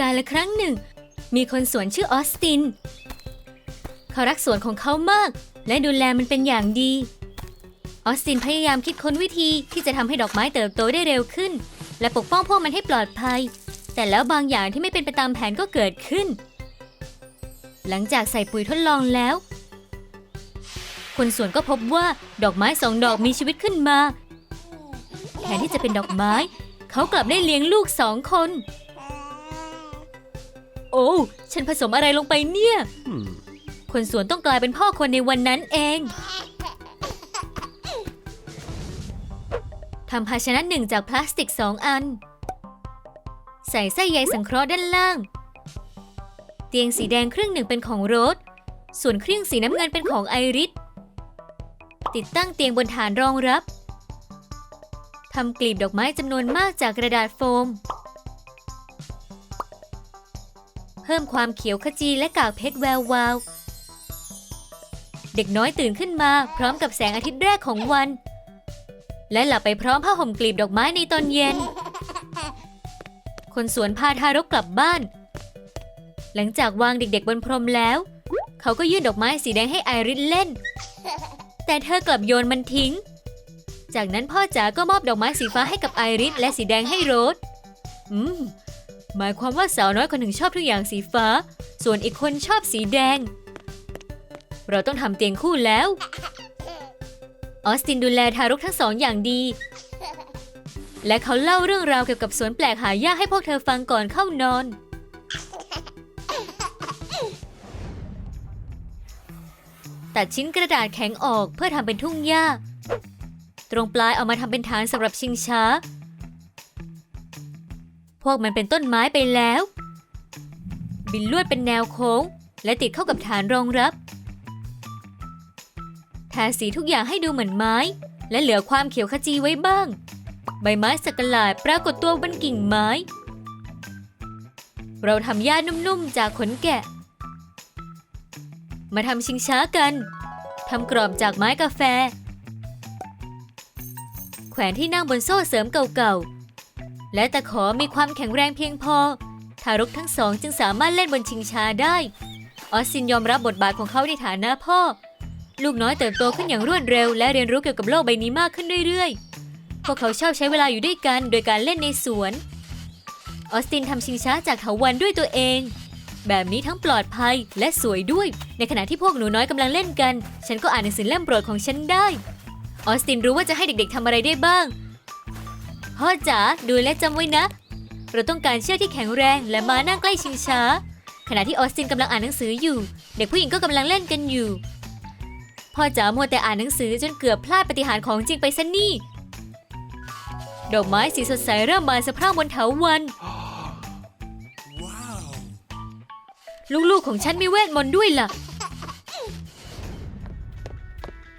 การละครั้งหนึ่ง มีคนสวนชื่อออสติน เขารักสวนของเขามาก และดูแลมันเป็นอย่างดี ออสตินพยายามคิดค้นวิธีที่จะทำให้ดอกไม้เติบโตได้เร็วขึ้น และปกป้องพวกมันให้ปลอดภัย แต่แล้วบางอย่างที่ไม่เป็นไปตามแผนก็เกิดขึ้น หลังจากใส่ปุ๋ยทดลองแล้ว คนสวนก็พบว่าดอกไม้สองดอกมีชีวิตขึ้นมาแทนที่จะเป็นดอกไม้ เขากลับได้เลี้ยงลูกสองคน อ้ฉันผสมอะไรลงไปเนี่ย Hmm. คนสวนต้องกลายเป็นพ่อคนในวันนั้นเองทำภาชนะหนึ่งจากพลาสติกสองอัน ใส่ไส้ใยสังเคราะห์ด้านล่าง เตียงสีแดงครึ่งหนึ่งเป็นของโรสส่วนครึ่งสีน้ำเงินเป็นของไอริสติดตั้งเตียงบนฐานรองรับทำกลีบดอกไม้จำนวนมากจากกระดาษโฟม เพิ่มความเขียวขจีและกากเพชรแวววาว เด็กน้อยตื่นขึ้นมาพร้อมกับแสงอาทิตย์แรกของวัน และหลับไปพร้อมผ้าห่มกลีบดอกไม้ในตอนเย็น คนสวนพาทารกกลับบ้าน หลังจากวางเด็กๆบนพรมแล้ว เขาก็ยื่นดอกไม้สีแดงให้ไอริสเล่น แต่เธอกลับโยนมันทิ้ง จากนั้นพ่อจ๋าก็มอบดอกไม้สีฟ้าให้กับไอริสและสีแดงให้โรสอืม หมายความว่าสาวน้อยคนหนึ่งชอบทุกอย่างสีฟ้า ส่วนอีกคนชอบสีแดง เราต้องทำเตียงคู่แล้ว ออสตินดูแลทารกทั้งสองอย่างดี และเขาเล่าเรื่องราวเกี่ยวกับสวนแปลกหายากให้พวกเธอฟังก่อนเข้านอน ตัดชิ้นกระดาษแข็งออกเพื่อทำเป็นทุ่งหญ้า ตรงปลายเอามาทำเป็นฐานสำหรับชิงช้า วกมันเป็นต้นไม้ไปแล้ว บินลวดเป็นแนวโค้ง และติดเข้ากับฐานรองรับ ทาสีทุกอย่างให้ดูเหมือนไม้ และเหลือความเขียวขจีไว้บ้าง ใบไม้สักหลาดปรากฏตัวบนกิ่งไม้ เราทำหญ้านุ่มๆจากขนแกะ มาทำชิงช้ากันทำกรอบจากไม้กาแฟ แขวนที่นั่งบนโซ่เสริมเก่าๆ และตะขอมีความแข็งแรงเพียงพอ ทารกทั้งสองจึงสามารถเล่นบนชิงช้าได้ ออสซินยอมรับบทบาทของเขาในฐานะพ่อ ลูกน้อยเติบโตขึ้นอย่างรวดเร็ว และเรียนรู้เกี่ยวกับโลกใบนี้มากขึ้นเรื่อยๆ พวกเขาชอบใช้เวลาอยู่ด้วยกัน โดยการเล่นในสวน ออสตินทำชิงช้าจากเถาวัลย์ด้วยตัวเอง แบบนี้ทั้งปลอดภัยและสวยด้วย ในขณะที่พวกหนูน้อยกำลังเล่นกัน ฉันก็อ่านหนังสือเล่มโปรดของฉันได้ ออสตินรู้ว่าจะให้เด็กๆทำอะไรได้บ้าง พ่อจ๋าดูและจำไว้นะ เราต้องการเชือกที่แข็งแรงและม้านั่งใกล้ชิงช้า ขณะที่ออสตินกำลังอ่านหนังสืออยู่ เด็กผู้หญิงก็กำลังเล่นกันอยู่พ่อจ๋ามัวแต่อ่านหนังสือจนเกือบพลาดปฏิหารของจริงไปซะนี่ ดอกไม้สีสดใสเริ่มบานสะพรั่งบนเถาวันลูกๆของฉันมีเวทมนต์ด้วยล่ะ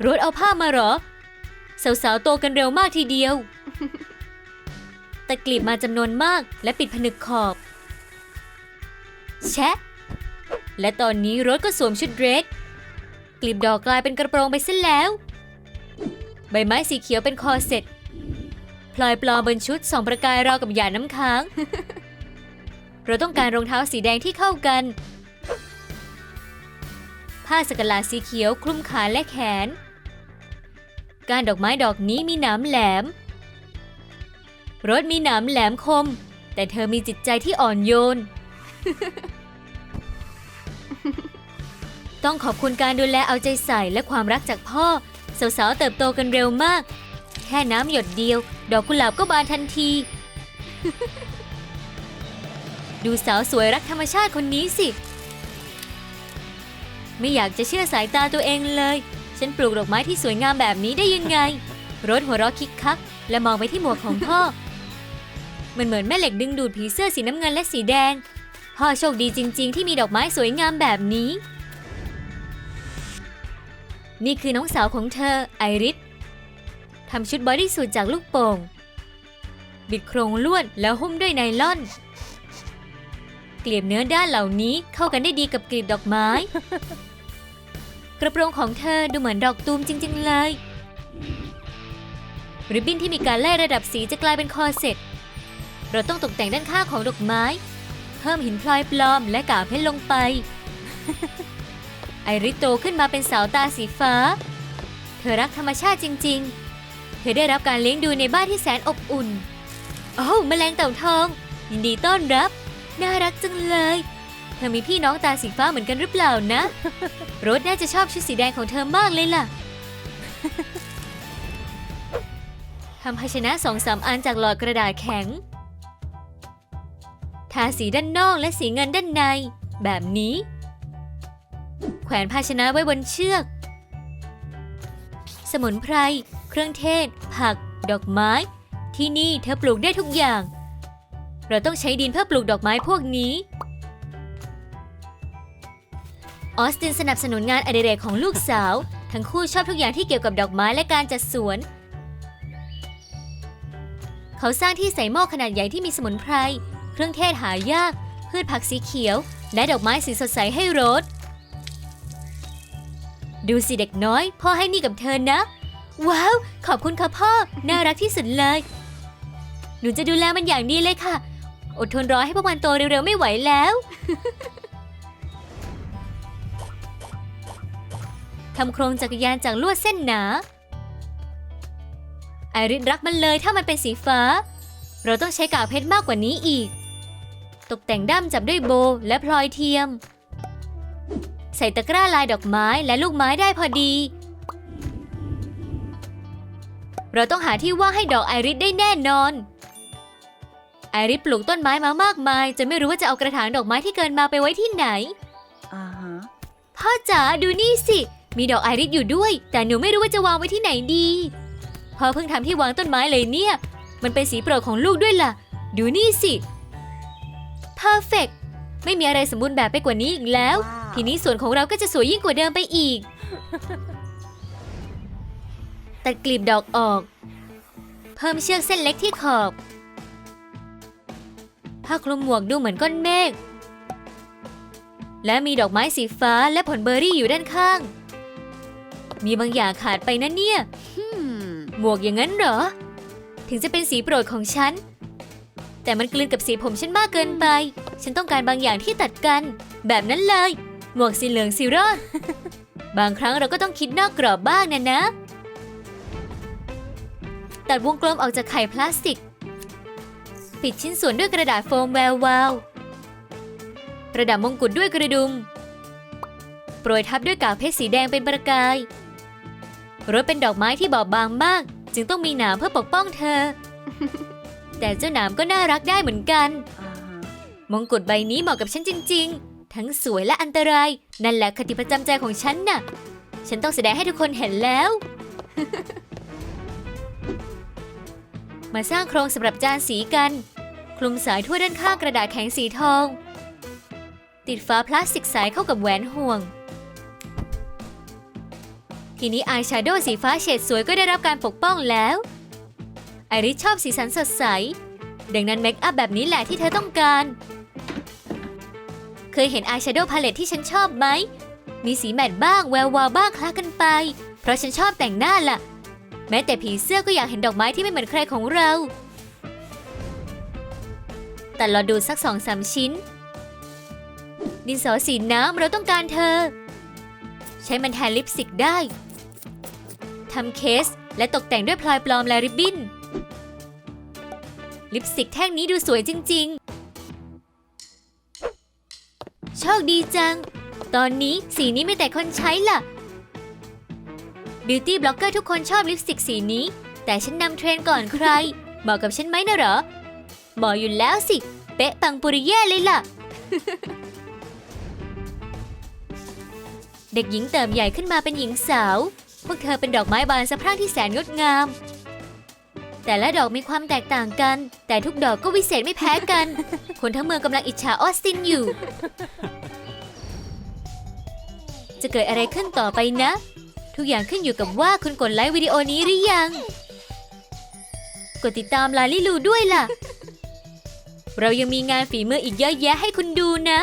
รถเอาผ้ามาเหรอ สาวๆโตกันเร็วมากทีเดียว ต่กลีบมาจำนวนมากและปิดผนึกขอบ แชะ และตอนนี้รถก็สวมชุดเดรสกลีบดอกกลายเป็นกระโปรงไปเส้นแล้ว ใบไม้สีเขียวเป็นคอเสร็จพลอยปลอมบนชุดสองประกายราวกับหยาดน้ำค้าง เราต้องการรองเท้าสีแดงที่เข้ากัน ผ้าสกลาสีเขียวคลุมขาและแขน การดอกไม้ดอกนี้มีหนามแหลม รถมีหนามแหลมคม แต่เธอมีจิตใจที่อ่อนโยน ต้องขอบคุณการดูแลเอาใจใส่และความรักจากพ่อ สาวๆเติบโตกันเร็วมาก แค่น้ำหยดเดียว ดอกกุหลาบก็บานทันที ดูสาวสวยรักธรรมชาติคนนี้สิ ไม่อยากจะเชื่อสายตาตัวเองเลย ฉันปลูกดอกไม้ที่สวยงามแบบนี้ได้ยังไง รถหัวเราะคิกคัก และมองไปที่หมวกของพ่อ มันเหมือนแม่เหล็กดึงดูดผีเสื้อสีน้ำเงินและสีแดง พ่อโชคดีจริง ๆ ที่มีดอกไม้สวยงามแบบนี้ นี่คือน้องสาวของเธอ ไอริสทำชุดบอดี้สูทจากลูกโป่ง บิดโครงลวดแล้วหุ้มด้วยไนล่อน เกลียบเนื้อด้านเหล่านี้เข้ากันได้ดีกับกลีบดอกไม้ กระโปรงของเธอดูเหมือนดอกตูมจริง ๆ เลย ริบบิ้นที่มีการไล่ระดับสีจะกลายเป็นคอเซ็ต เราต้องตกแต่งด้านข้างของดอกไม้ เพิ่มหินพลอยปลอมและกาวเพชรลงไป ไอริโตขึ้นมาเป็นสาวตาสีฟ้า เธอรักธรรมชาติจริง ๆ เธอได้รับการเลี้ยงดูในบ้านที่แสนอบอุ่น โอ้วแมลงเต่าทอง ยินดีต้อนรับ น่ารักจังเลย เธอมีพี่น้องตาสีฟ้าเหมือนกันหรือเปล่านะ โรสน่าจะชอบชุดสีแดงของเธอมากเลยล่ะทำภาชนะสองสามอันจากหลอดกระดาษแข็งาสีด้านนอกและสีเงินด้านใน แบบนี้ แขวนภาชนะไว้บนเชือก สมุนไพร เครื่องเทศ ผัก ดอกไม้ ที่นี่เธอปลูกได้ทุกอย่าง เราต้องใช้ดินเพื่อปลูกดอกไม้พวกนี้ ออสตินสนับสนุนงานอดิเรกของลูกสาว ทั้งคู่ชอบทุกอย่างที่เกี่ยวกับดอกไม้และการจัดสวนเขาสร้างที่ใส่หม้อขนาดใหญ่ที่มีสมุนไพร เครื่องเทศหายาก พืชผักสีเขียว และดอกไม้สีสดใสให้โรสดูสิเด็กน้อย พ่อให้นี่กับเธอนะ ว้าว ขอบคุณค่ะพ่อ น่ารักที่สุดเลย หนูจะดูแลมันอย่างดีเลยค่ะ อดทนรอให้พวกมันโตเร็วๆไม่ไหวแล้ว ทำโครงจักรยานจากลวดเส้นหนา ไอริสรักมันเลยถ้ามันเป็นสีฟ้า เราต้องใช้กาวเพชรมากกว่านี้อีก ตกแต่งด้ามจับด้วยโบว์และพลอยเทียม ใส่ตะกร้าลายดอกไม้และลูกไม้ได้พอดี เราต้องหาที่ว่างให้ดอกไอริสได้แน่นอน ไอริสปลูกต้นไม้มามากมายจนไม่รู้ว่าจะเอากระถางดอกไม้ที่เกินมาไปไว้ที่ไหนอ่าฮะพ่อจ๋าดูนี่สิ มีดอกไอริสอยู่ด้วย แต่หนูไม่รู้ว่าจะวางไว้ที่ไหนดีพ่อเพิ่งทำที่วางต้นไม้เลยเนี่ย มันเป็นสีโปรดของลูกด้วยล่ะ ดูนี่สิ perfect ไม่มีอะไรสมบูรณ์แบบไปกว่านี้อีกแล้วว้าวทีนี้ส่วนของเราก็จะสวยยิ่งกว่าเดิมไปอีก ตัดกลีบดอกออก เพิ่มเชือกเส้นเล็กที่ขอบ ผ้าคลุมหมวกดูเหมือนก้อนเมฆ และมีดอกไม้สีฟ้าและผลเบอร์รี่อยู่ด้านข้าง มีบางอย่างขาดไปนะเนี่ย Hmm. หมวกอย่างนั้นเหรอ ถึงจะเป็นสีโปรดของฉัน แต่มันกลืนกับสีผมฉันมากเกินไป ฉันต้องการบางอย่างที่ตัดกัน แบบนั้นเลย หมวกสีเหลืองสีรอดบางครั้งเราก็ต้องคิดนอกกรอบบ้างนะนะ ตัดวงกลมออกจากไข่พลาสติก ปิดชิ้นส่วนด้วยกระดาษโฟมแวววาว ประดับมงกุฎด้วยกระดุม โปรยทับด้วยกาวเพชรสีแดงเป็นประกายรถเป็นดอกไม้ที่บอบบางมาก จึงต้องมีหนามเพื่อปกป้องเธอ แต่เจ้าหนามก็น่ารักได้เหมือนกันอ่าฮะมงกุฎใบนี้เหมาะกับฉันจริง ๆ ทั้งสวยและอันตราย นั่นแหละคติประจำใจของฉันน่ะ ฉันต้องแสดงให้ทุกคนเห็นแล้ว มาสร้างโครงสำหรับจานสีกัน คลุมสายทั่วด้านข้างกระดาษแข็งสีทอง ติดฝาพลาสติกใสเข้ากับแหวนห่วง ทีนี้อายแชโดว์สีฟ้าเฉดสวยก็ได้รับการปกป้องแล้ว ไอริสชอบสีสันสดใส ดังนั้นเมคอัพแบบนี้แหละที่เธอต้องการ เคยเห็นอายแชโดว์พาเลตที่ฉันชอบไหม มีสีแมตต์บ้างแวววาวบ้างคล้ากันไป เพราะฉันชอบแต่งหน้าล่ะ แม้แต่ผีเสื้อก็อยากเห็นดอกไม้ที่ไม่เหมือนใครของเรา แต่เราดูสักสองสามชิ้น ดินสอสีน้ำเราต้องการเธอ ใช้มันแทนลิปสติกได้ทำเคสและตกแต่งด้วยพลอยปลอมและริบบิ้น ลิปสติกแท่งนี้ดูสวยจริง ๆ โชคดีจัง ตอนนี้สีนี้ไม่แต่คนใช้ล่ะ บิวตี้บล็อกเกอร์ทุกคนชอบลิปสติกสีนี้ แต่ฉันนำเทรนก่อนใคร เหมาะกับฉันไหมนะเหรอ เหมาะอยู่แล้วสิ เป๊ะปังปุริเย่เลยล่ะ เด็กหญิงเติมใหญ่ขึ้นมาเป็นหญิงสาว พวกเธอเป็นดอกไม้บานสะพรั่งที่แสนงดงาม แต่ละดอกมีความแตกต่างกัน แต่ทุกดอกก็วิเศษไม่แพ้กัน คนทั้งเมืองกำลังอิจฉาออสตินอยู่ จะเกิดอะไรขึ้นต่อไปนะ ทุกอย่างขึ้นอยู่กับว่าคุณกดไลค์วิดีโอนี้หรือยัง กดติดตามลาลิลูด้วยล่ะ เรายังมีงานฝีมืออีกเยอะแยะให้คุณดูนะ